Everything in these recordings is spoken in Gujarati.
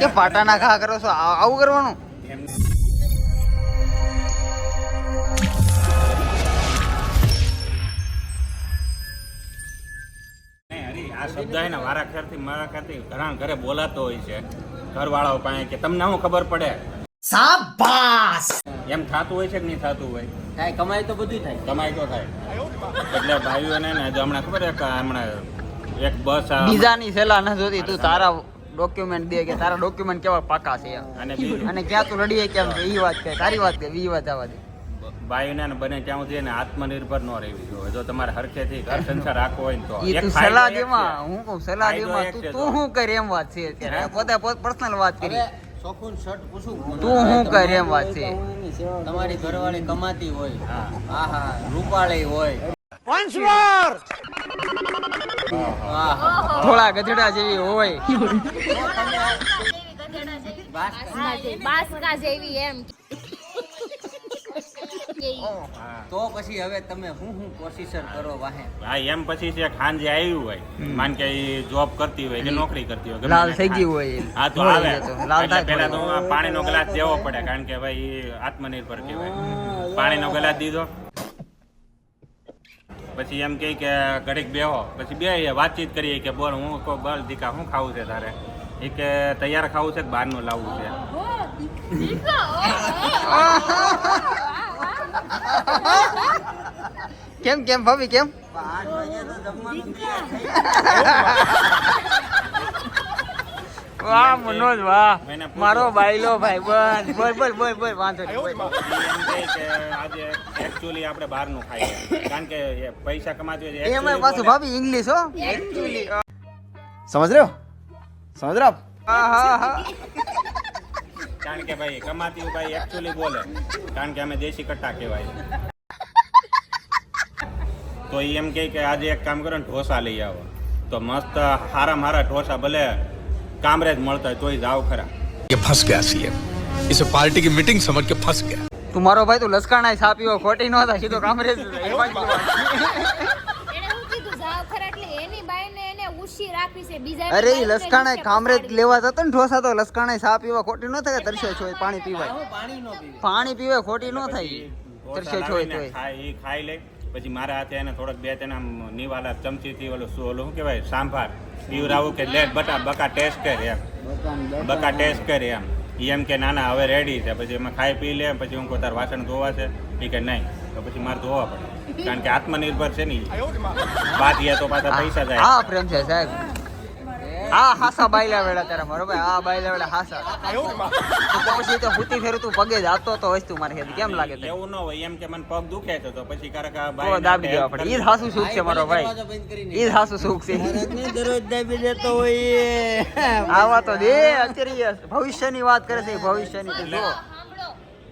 કે પાટા ના ખા કરો છો? આવું કરવાનું? આ શબ્દ હે ને મારા ખેરથી મારા ખ્યાલથી ઘણા ઘરે બોલાતો હોય છે. ઘરવાળાઓ પાસે કે તમને શું ખબર પડે? એમ થાતું હોય છે કે નહીં થતું હોય? થાય કમાઈ તો બધું થાય. કમાઈ તો થાય. એટલે ભાઈઓને ને હમણાં ખબર છે કે હમણાં એક બસ બીજાની સલાહ ન જોતી તું તારા ડોક્યુમેન્ટ દે કે તારા ડોક્યુમેન્ટ કેવા પાકા છે અને અને ક્યાં તું લડીએ કેમ છે? ઈ વાત કે તારી વાત કે વી વાત આવા દે. ભાઈઓને ને બને ત્યાં સુધી એને આત્મનિર્ભર ન રહેવી જોઈએ. જો તમારે હરખેથી ઘર સંસાર રાખવો હોય તો. તું સલાહ દેમાં હું કહું સલાહ દેમાં તું તું શું કરે એમ વાત છે? અત્યારે પોતે પર્સનલ વાત કરી. ચોખ્ખું શર્ટ પૂછું તું શું કરે એમ વાત છે? તમારી ઘરવાળી કમાતી હોય. હા. હા. રૂપાળી હોય. આહા થોડા ગધેડા જેવી હોય. બાસકા જેવી એમ. તો પછી હવે તમે હું હું પ્રોસીસર કરો વાહે? હા એમ પછી છે ખાંજે આવ્યું હોય. માન કે જોબ કરતી હોય કે નોકરી કરતી હોય લાલ થઈ. ગયું હોય. હા તો આવે. લાલ થાય પહેલા તો પાણીનો ગ્લાસ દેવો પડે કારણ કે ભાઈ આત્મનિર્ભર કહેવાય. પાણીનો ગ્લાસ દીધો. પછી એમ કહે કે ઘડીક બેહો. પછી બે વાતચીત કરીએ કે બોલ હું કહું બોલ દીકા શું ખાવું છે તારે? એ કે તૈયાર ખાવું છે કે બહારનું લાવવું છે? કેમ કેમ ભાભી કેમ? વાહ મનોજ વાહ. મારો બાયલો ભાઈ બસ. બોલ બોલ બોલ બોલ વાંધો નહીં આજે એક્ચ્યુઅલી આપણે બહારનું ખાઈએ. કારણ કે પૈસા કમાતી હોય એમાં પાછું ભાભી ઇંગ્લિશ હો. એક્ચ્યુઅલી સમજ રહ્યો? સમજ રહ્યો કારણ કે ભાઈ કમાતી ભાઈ એક્ચ્યુઅલી બોલે. કારણ કે અમે દેશી કટ્ટા કહેવાય. તો એમ કે આજે એક કામ કરો ને ઢોસા લઈ આવો. તો મસ્ત હારા મારા ઢોસા ભલે કામરેજ મળતા હોય તોય જાવ ખરા ये फंस गया सीएम इसे पार्टी की मीटिंग समझ के फंस गया તું મારો ભાઈ તું લસકાણા છાપ પીવો ખોટી ન થાય સીધો કામરેજ એને શું કીધું જાવ ખરા એટલે એની બાઈને એને ઉશી રાખી છે બીજા અરે ઈ લસકાણા કામરેજ લેવા જતો ને ઢોસા તો લસકાણા છાપ પીવા ખોટી ન થાય તરસે છો પાણી પીવાય હું પાણી નો પીવે પાણી પીવે ખોટી ન થાય ઢોસા તરસે છો લાવીને તોય ખાય ઈ ખાઈ લે પછી મારા હાથે એને થોડોક બે ત્રણ આમ નિવાલા ચમચીથી ઓલું શું ઓલું શું કહેવાય સાંભાર પીવરાવું કે લે, બટા, બકા ટેસ્ટ કરે એમ. બકા ટેસ્ટ કરે એમ. એમ કે, ના હવે રેડી છે. પછી એમાં ખાઈ પી લે, પછી હું કોઈ તાર વાસણ ધોવા છે. એ કે, નહીં. તો પછી મારે ધોવા પડે. કારણ કે આત્મનિર્ભર છે ને. બાદ તો પાછા પૈસા જાય. હા, પ્રેમ છે સાહેબ. આ હાસા બાયલા વેળા તારા મારો આ બાયલા વેળા હાસા. તો પછી તો હુતી ફેરું તું પગે જાતો તો વસ્તુ મારે ખેતી કેમ લાગે તને? એવું ન હોય એમ કે મને પગ દુખે છે તો પછી ક્યારેક આ તો દાબી દેવા પડે. ઈ હાસુ સુખ છે મારો ભાઈ. દરવાજો બંધ કરીને ઈ હાસુ સુખ છે. દરરોજ દાબી દેતો હોય આવા તો દે અત્યારે ભવિષ્યની વાત કરે છે ભવિષ્ય ભવિષ્યની તો જો.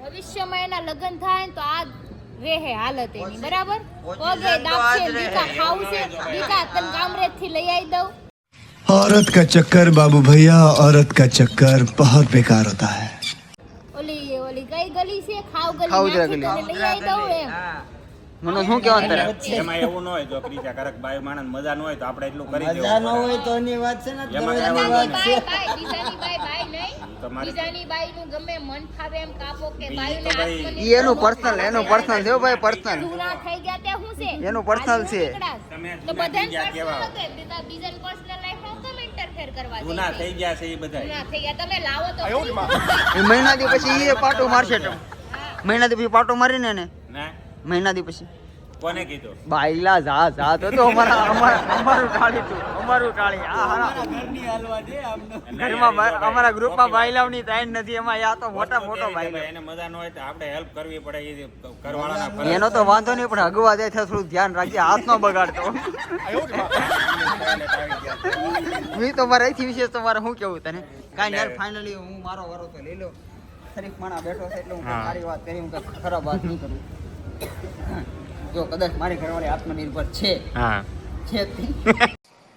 ભવિષ્યમાં એના લગ્ન થાય ને તો આ રેહે હાલત એની બરાબર? પગે દાબશે દીકા ખાવું છે દીકા તને કામરેજથી લઈ આવી દઉં. औरत का चक्कर बाबू भैया औरत का चक्कर बहुत बेकार होता है ઓલી ઓલી કઈ ગલી છે ખાવ ગલી ખાવજરા ત્યાંથી ગલી. તને લઈ આવી દઉં એમ મને શું કહેવાનું તારે એમાં એવું ન હોય જો ક્રીજા કરક બાઈ માણસ મજા ન હોય તો આપણે એટલું કરી દેવું મજા ન પડે. હોય તો એની વાત છે ને એમાં દરરોજની કહેવાનું વાત નહીં. બાઈ બાઈ બીજાની બાઈ બાઈ નહીં તમારી- બીજાની બાઈ નું ગમે મન ફાવે એમ કાપો કે ઈ બાયુને તો ભાઈ- આત્મનિર્ભર ઈ એનું બનો. personal, એનું personal છે હો ભાઈ, personal. જૂના થઈ ગયા તે શું છે એનું personal છે. તમે તો જૂના થઈ બધાને ગયા કેવા? personal હતું. બીજા- બીજાની personal life કરવા જૂના થઈ ગયા છે એ બધા જૂના થઈ ગયા. તમે લાવો તો મહિના દી પછી એ પાટો મારશે. મહિના દી પછી પાટો મારીને ને ના. મહિના દી પછી. કોને કીધો? બાઈલા જા જા તો તો અમારા અમારા અમારું ટાળી તું અમારું ટાળી આ હારા. ઘરની હાલવા દે આમને ઘરમાં અમારા ગ્રુપમાં બાઈલાવની તાઈન નથી એમાં આ તો મોટા મોટો બાયલો. એને મજા ન હોય તો આપણે હેલ્પ કરવી પડે એ કરવાના એનો તો વાંધો નહીં પણ અગવા જાય છે થોડું ધ્યાન રાખજે હાથ નો બગાડતો મેં તો મારે અહીંથી વિશેષ તો મારે શું કેવું તને? કાંઈ યાર ફાઇનલી હું મારો વારો તો લઈ લો શરીફ માણા બેઠો છે એટલે હું સારી વાત કરી હું ખરાબ વાત નહીં કરું. જો કદાચ મારી ઘરવાળી આત્મનિર્ભર છે. હા. છે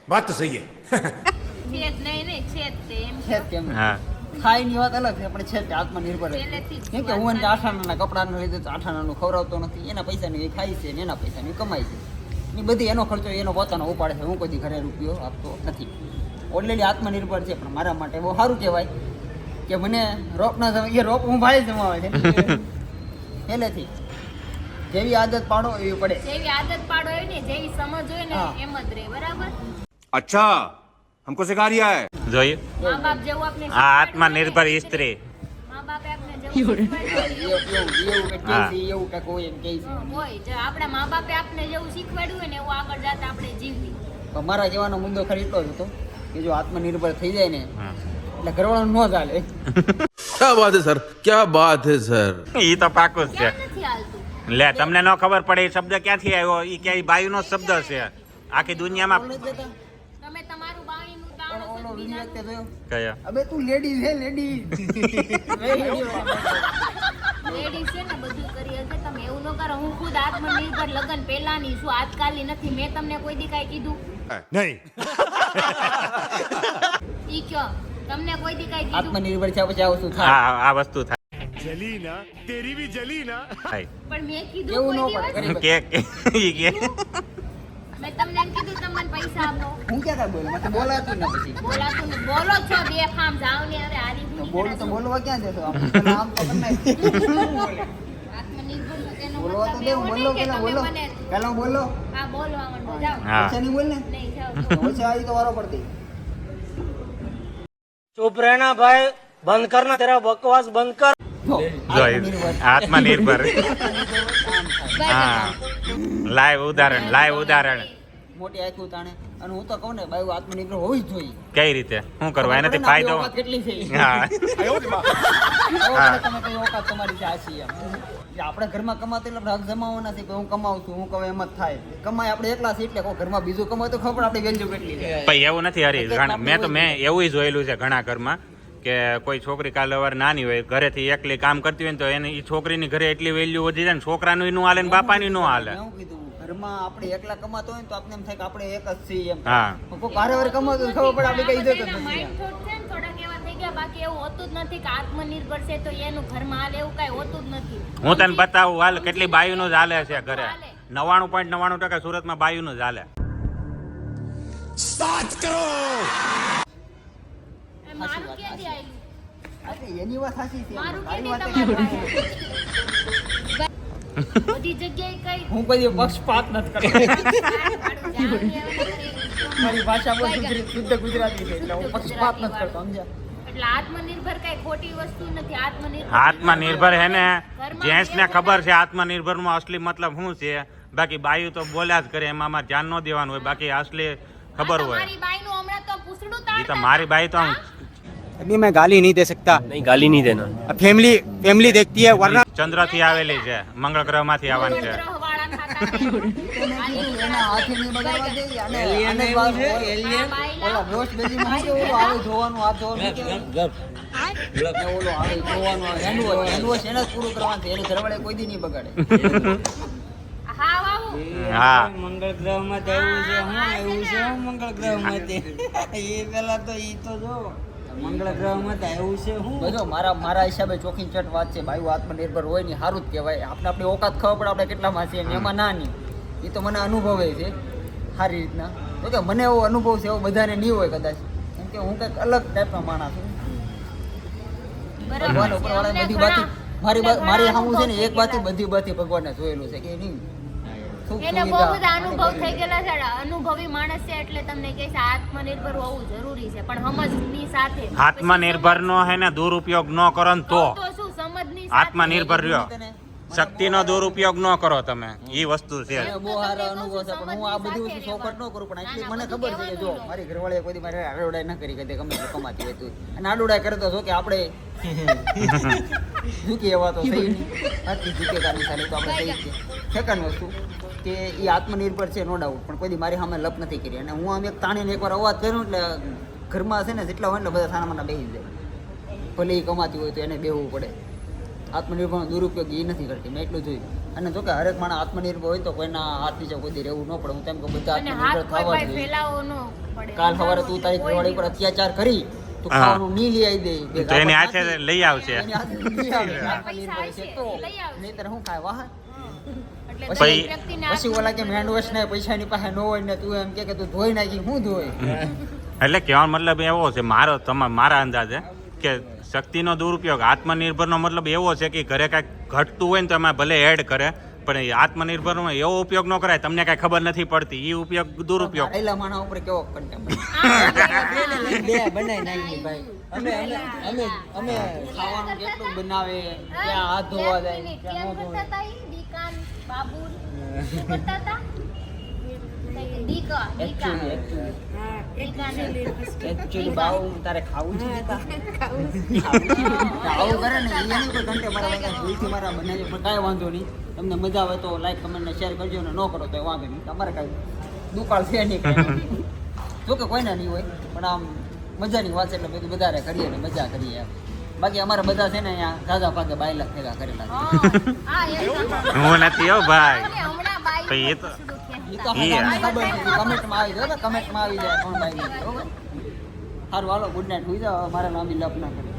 વાત તો સહી છે અલગ છે પણ છે તે આત્મનિર્ભર કેમ કે હું એને આઠાણાના કપડાના લીધે આઠાણાનું ખવડાવતો નથી એના પૈસાની ખાય છે ને એના પૈસાની કમાય છે. એ બધી એનો ખર્ચો એનો પોતાનો ઉપાડે છે હું કોઈ ઘરે રૂપિયો આપતો નથી. ઓલરેડી આત્મનિર્ભર છે પણ મારા માટે બહુ સારું કહેવાય કે મને રોપ ના એ રોપ હું ભાઈ જમાવે છે. પહેલેથી જેવી આદત પાડો એવી પડે જેવી આદત પાડો હોય ને જેવી સમજ હોય ને હા. એમ જ રહે બરાબર अच्छा हमको सिखा रिया है જોઈએ મા બાપ જેવું આપણે આ આત્મનિર્ભર સ્ત્રી મા બાપે આપણે જેવું શીખવાડ્યું હોય ને, એવું એવું કે હા. છે એવું કંઈક હોય એમ કહે છે હા, હોય જો આપણા મા બાપે આપણે જેવું શીખવાડ્યું હોય ને એવું આગળ જતા આપણે જીવવી પણ મારા કહેવાનો મુદ્દો ખરી એટલો જ હતો કે જો આત્મનિર્ભર થઈ જાય ને હા. એટલે ઘરવાળાનું ન ચાલે क्या बात है सर क्या बात है सर ઈ તો પાકું જ છે ક્યાં નથી હાલતું લે તમને ન ખબર પડે એ શબ્દ ક્યાંથી આવ્યો? એ ક્યાંય બાયુનો શબ્દ છે આખી દુનિયામાં. તમે તમારું બાણીનું ઓલો દાણો ઓલો વીડિયો તે જોયો? કયા? અબે તું લેડી છે લેડી લેડીઝ છે ને બધું કરી હશે. તમે એવું ન કરો હું ખુદ આત્મનિર્ભર લગન પહેલાની છું આજકાલની નથી. મેં તમને કોઈ દી કાંઈ કીધું? નહીં. ઈ કયો? તમને કોઈ દી કાંઈ કીધું? આત્મનિર્ભર છે પછી આ વસ્તુ થાય? આ આ વસ્તુ થાય. જલીના તેરી જલીના. પણ મેં કીધું એવું ન કે ઈ કે. મેં તમને કીધું તમને પૈસા આપો. હું ક્યાં બોલ? મને બોલાતું ન પછી. બોલાતું ન બોલો છો બે ફામ જાવ ને અરે આરી તો બોલ તો બોલવા ક્યાં જશો? આમ તો તમને આત્મનિર્ભર નો પડતી. ચૂપ ભાઈ બંધ કર ના તારા બકવાસ બંધ કર. આત્મનિર્ભર. આત્મનિર્ભર હા. લાઈવ ઉદાહરણ લાઈવ ઉદાહરણ. મોટી આંખું તાણે. અને હું તો કહું ને બાયું આત્મનિર્ભર હોવી જોઈએ. કઈ રીતે? શું કરવા એનાથી ફાયદો? કેટલી છે? હા. તમે કઈ ઓકાત તમારી છે? આશી એમ. આપણે ઘરમાં કમાતો એટલે આપણે હક જમાવવાના છે કે હું કમાવું છું હું કહું એમ જ થાય. કમાય આપણે એકલા છે એટલે ઘરમાં બીજું કમાય તો ખબર આપણે વેલ્યુ કેટલી છે. ભાઈ એવું નથી હરી મેં તો મેં એવું જોયેલું છે ઘણા ઘરમાં કે કોઈ છોકરી કાલે વાર નાની હોય ઘરેથી એકલી કામ કરતી હોય ને તો એની છોકરીની ઘરે એટલી વેલ્યુ વધી જાય ને છોકરાનું નું હાલે ને બાપાની નું હાલે. ઘરમાં આપણે એકલા કમાતો હોય ને તો આપણે એમ થાય કે આપણે એક જ છીએ એમ. હા. કોઈ વારે વારે કમાતો ખબર પડે આપણે કઈ ઇજ્જત નથી માઇન્ડ થોટ છે ને થોડાક એવા થઈ ગયા બાકી એવું હોતું જ નથી કે આત્મનિર્ભર છે તો એનું ઘરમાં હાલે એવું કાંઈ હોતું જ નથી. હું તને બતાવું હાલ કેટલી બાયુનું જ હાલે છે ઘરે. નવાણું પોઈન્ટ નવાણું ટકા સુરતમાં બાયુનું જ હાલે. મારું ક્યાંથી આયલું? હા, એની વાત સાચી છે. મારું વાત તમારું સાચી. આયલું? બધી જગ્યાએ કઈ હું કોઈ પક્ષપાત નથી કરતો. મારી મારી ભાષા બહુ શુદ્ધ શુદ્ધ ગુજરાતી છે એટલે હું પક્ષપાત નથી કરતો સમજ્યા? આત્મનિર્ભર કઈ ખોટી વસ્તુ નથી. આત્મનિર્ભર આત્મનિર્ભર હે ને? જેન્ટ્સ ને ખબર છે આત્મનિર્ભરમાં અસલી મતલબ શું છે? બાકી બાયુ તો બોલ્યા જ કરે એમાં અમારે ધ્યાન ન દેવાનું હોય બાકી અસલી ખબર હોય. મારી હમણાં તો પૂછડું એ તો મારી બાઈ તો આમ अभी मैं गाली नहीं दे सकता नहीं गाली नहीं देना फैमिली फैमिली देखती है वरना ચંદ્ર થી આવેલી છે મંગળ ગ્રહ માંથી આવવાની છે ગ્રહવાળા ખાતા નહીં. એના હાથે નહીં બગાડવા દે અને Alien આને આવ્યું છે, બાર- alien. બાઈલા. ઓલા રોસ્ટ બેજીમાં શું કે ઓલું આવે જોવાનું હાથ જોવાનું શું કહેવાય? ને ઓલું આવે જોવાનું આવે hand wash. hand wash એને જ પૂરું કરવાનું છે એને ઘરવાળે કોઈ દી નહીં બગાડે હા વાવું હા મંગળ ગ્રહ માં આવ્યું છે હું આવ્યું છે હું મંગળ ગ્રહ માંથી એ પેલા તો ઈ તો જો મંગળ ગ્રહમાં તો એવું છે હું. બધો મારા મારા હિસાબે ચોખી ચટ વાત છે ભાઈ આત્મનિર્ભર હોય ને સારું જ કહેવાય. આપણે આપણી ઓકાત ખબર પડે આપણે કેટલામાં છીએ એમાં ના નહીં. એ તો મને અનુભવે છે સારી રીતના. તો કે મને એવો અનુભવ છે એવો બધાને નહીં હોય કદાચ. કેમ કે હું કંઈક અલગ ટાઈપનો માણસ છું. ભગવાન બધી બાતી મારી મારી સામું છે ને એક બાતી બધી બાતી ભગવાનને જોયેલું છે કે નહીં? એને બહુ બધા અનુભવ થઈ ગયેલા છે અનુભવી માણસ છે એટલે તમને કહે છે આત્મનિર્ભર હોવું જરૂરી છે. પણ સમજની સાથે આત્મનિર્ભર નો હે ને દુરુપયોગ ન કરો ને તો. તો શું? સમજની આત્મનિર્ભર રહ્યો. તને શક્તિનો દુરુપયોગ ન કરો તમે. એ વસ્તુ છે. બહુ સારો અનુભવ છે પણ હું આ બધું ચોખટ ન કરું પણ મને ખબર છે કે જો મારી ઘરવાળીએ કોઈ મારે આડોડાઈ ન કરી કદી ગમે કમાતી હોય તું. અને આડોડાઈ કરતો જો કે આપણે? ઝૂકી એવા તો થઈ નહીં આટલી ઝૂકેગાની ચાલે તો આપણે થઈ છે સેકન્ડ વસ્તુ. કે એ આત્મનિર્ભર છે નો ડાઉટ પણ કોઈ દી મારી સામે લપ નથી કરી. અને હું આમ એક તાણીને એકવાર અવાજ કર્યો એટલે ઘરમાં છે ને જેટલા હોય ને એટલે બધા સાનામાના બેસી જાય. ભલે એ કમાતી હોય તો એને બેહવું પડે. આત્મનિર્ભરનો દુરુપયોગ એ નથી કરતી. મેં એટલું જોયું. અને જો કે હરેક માણસ આત્મનિર્ભર હોય તો કોઈના હાથ નીચે કોઈ રહેવું ન પડે. હું તેમ કે બધા આત્મનિર્ભર થવા જોઈએ. ફેલાવો ન પડે. કાલ સવારે તું તારી ઘરવાળી ઉપર અત્યાચાર કરી તો હા. ખાવાનું નહીં લઈ આવી દે. તો એની હાથે લઈ આવશે એની હાથે લઈ આવે. પૈસા આત્મનિર્ભર આવશે, છે તો લઈ નહીંતર હું ખાય વાહ પછી પછી ઓલા કે હેન્ડ વોશ ને પૈસાની પાસે ન હોય ને તું એમ કે કે તું ધોઈ નાખી હું ધોઈ? એટલે કહેવાનો મતલબ એવો છે મારો તમારા મારા અંદાજે કે શક્તિનો દુરુપયોગ આત્મનિર્ભરનો મતલબ એવો છે કે ઘરે કાંઈક ઘટતું હોય ને તો એમાં ભલે એડ કરે પણ એ આત્મનિર્ભરનો એવો ઉપયોગ ન કરાય તમને કાંઈ ખબર નથી પડતી એ ઉપયોગ દુરુપયોગ. આયલા માણા ઉપર કેવો. બે બનાવી નાખી ભાઈ. અમે અમે અમે અમે ખાવાનું કેટલું બનાવે ક્યાં હાથ ધોવા જાય ક્યાં ન ધોવા બાબુલ, શું કરતા હતા? તારે ખાવું છે? કરે ને એની મારા કાંઈ ભૂલથી મારા બનાવજો પણ કાંઈ વાંધો નહીં. તમને મજા આવે તો લાઈક કમેન્ટ ને શેર કરજો ને ન કરો તો વાંધો નહીં. તમારે કાંઈ દુકાળ છે નહીં. જોકે કોઈના નહીં હોય પણ આમ મજાની વાત એટલે બધું વધારે કરીએ ને મજા કરીએ એમ. બાકી અમારા બધા છે ને અહીંયા ઝાઝા ભાગે બાયલા ભેગા કરેલા. હા, નથી હો ભાઈ. તો એ તો- કમેન્ટમાં આવી જાય કમેન્ટમાં આવી જાય કોણ બાયલા. બરોબર? સારું હાલો ગુડ નાઇટ સુઈ જાઓ મારા નામની લપ ના કરે.